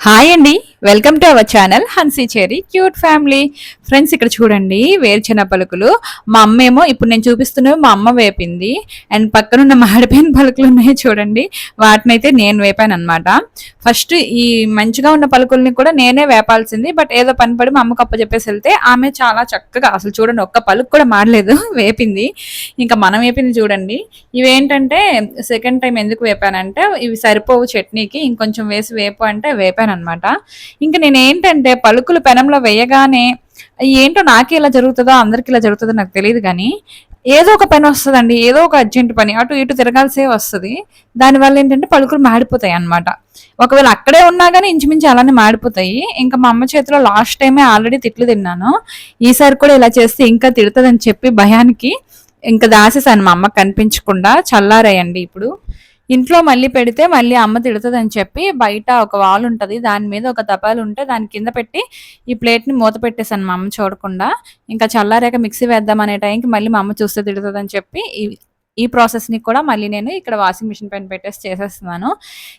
Hi అండి. Welcome to our channel Hansi చేరి cute family friends ఇక్కడ చూడండి వేరుచెన పలుకులు. మా అమ్మ ఏమో ఇప్పుడు నేను చూపిస్తున్నవి మా అమ్మ వేపింది. అండ్ పక్కనున్న మాడిపోయిన పలుకులు ఉన్నాయి చూడండి. వాటినైతే నేను వేపాను అనమాట ఫస్ట్ ఈ మంచిగా ఉన్న పలుకుల్ని కూడా నేనే వేపాల్సింది. బట్ ఏదో పని పడి మా అమ్మకు చెప్పేసి వెళ్తే ఆమె చాలా చక్కగా అసలు చూడండి ఒక్క పలుకు కూడా మాడలేదు వేపింది. ఇంకా మనం వేపింది చూడండి. ఇవేంటంటే సెకండ్ టైం ఎందుకు వేపానంటే ఇవి సరిపోవు చట్నీకి ఇంకొంచెం వేసి వేపు అంటే వేపాను అనమాట ఇంకా నేను ఏంటంటే పలుకులు పెనంలో వేయగానే ఏంటో నాకే ఇలా జరుగుతుందో? అందరికి ఇలా జరుగుతుందో? నాకు తెలియదు కానీ ఏదో ఒక పని వస్తుందండి ఏదో ఒక అర్జెంట్ పని అటు ఇటు తిరగాల్సే వస్తుంది. దానివల్ల ఏంటంటే పలుకులు మాడిపోతాయి అన్నమాట. ఒకవేళ అక్కడే ఉన్నా కానీ ఇంచుమించు అలానే మాడిపోతాయి. ఇంకా మా అమ్మ చేతిలో లాస్ట్ టైమే ఆల్రెడీ తిట్లు తిన్నాను. ఈసారి కూడా ఇలా చేస్తే ఇంకా తిడుతుందని చెప్పి భయానికి ఇంకా దాసేసాను మా అమ్మ కనిపించకుండా. చల్లారాయండి ఇప్పుడు. ఇంట్లో మళ్ళీ పెడితే మళ్ళీ అమ్మ తిడుతుందని చెప్పి బయట ఒక వాల్ ఉంటుంది దాని మీద ఒక తపాలు ఉంటే దాని కింద పెట్టి ఈ ప్లేట్ని మూత పెట్టేసాను మా అమ్మ చూడకుండా. ఇంకా చల్లారాక మిక్సీ వేద్దాం అనే టైంకి మళ్ళీ మా అమ్మ చూస్తే తిడుతుందని చెప్పి ఈ- ప్రాసెస్ని కూడా మళ్ళీ నేను ఇక్కడ వాషింగ్ మిషన్ పైన పెట్టేసి చేసేస్తున్నాను.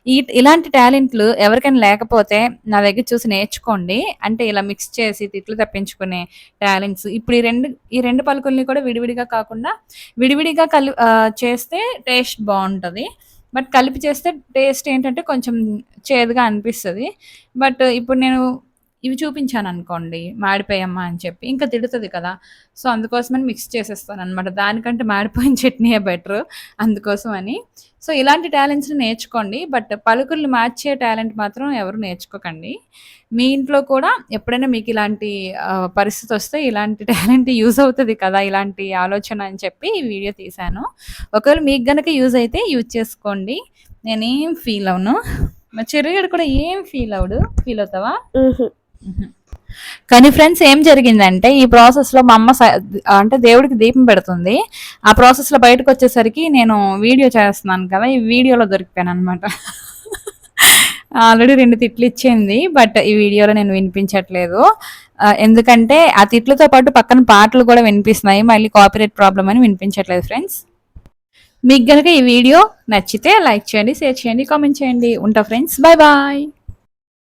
ఈ ఇలాంటి టాలెంట్లు ఎవరికైనా లేకపోతే నా దగ్గర చూసి నేర్చుకోండి. అంటే ఇలా మిక్స్ చేసి తిట్లు తప్పించుకునే టాలెంట్స్. ఇప్పుడు ఈ రెండు ఈ రెండు పలుకుల్ని కూడా విడివిడిగా కాకుండా విడివిడిగా కలి చేస్తే టేస్ట్ బాగుంటుంది. బట్ కలిపి చేస్తే టేస్ట్ ఏంటంటే కొంచెం చేదుగా అనిపిస్తుంది. బట్ ఇప్పుడు నేను ఇవి చూపించాను అనుకోండి మాడిపోయమ్మా అని చెప్పి. ఇంకా తిడుతుంది కదా. సో అందుకోసమని మిక్స్ చేసేస్తాను అనమాట దానికంటే మాడిపోయిన చట్నీయే బెటర్ అందుకోసం అని సో ఇలాంటి టాలెంట్స్ని నేర్చుకోండి. బట్ పలుకుల్ని మార్చే టాలెంట్ మాత్రం ఎవరు నేర్చుకోకండి. మీ ఇంట్లో కూడా ఎప్పుడైనా మీకు ఇలాంటి పరిస్థితి వస్తే ఇలాంటి టాలెంట్ యూజ్ అవుతుంది కదా ఇలాంటి ఆలోచన అని చెప్పి ఈ వీడియో తీశాను. ఒకవేళ మీకు గనక యూజ్ అయితే యూజ్ చేసుకోండి. నేనేం ఫీల్ అవును? మా చెరుగడు కూడా ఏం ఫీల్ అవడు? ఫీల్ అవుతావా? కానీ ఫ్రెండ్స్ ఏం జరిగిందంటే ఈ ప్రాసెస్లో మా అమ్మ స- అంటే దేవుడికి దీపం పెడుతుంది. ఆ ప్రాసెస్లో బయటకు వచ్చేసరికి నేను వీడియో చేస్తున్నాను కదా ఈ వీడియోలో దొరికిపోయాను అనమాట ఆల్రెడీ రెండు తిట్లు ఇచ్చింది బట్ ఈ వీడియోలో నేను వినిపించట్లేదు. ఎందుకంటే ఆ తిట్లతో పాటు పక్కన పాటలు కూడా వినిపిస్తున్నాయి మళ్ళీ కాపీరైట్ ప్రాబ్లం అని వినిపించట్లేదు ఫ్రెండ్స్. మీకు కనుక ఈ వీడియో నచ్చితే లైక్ చేయండి షేర్ చేయండి కామెంట్ చేయండి. ఉంటా ఫ్రెండ్స్ బాయ్ బాయ్.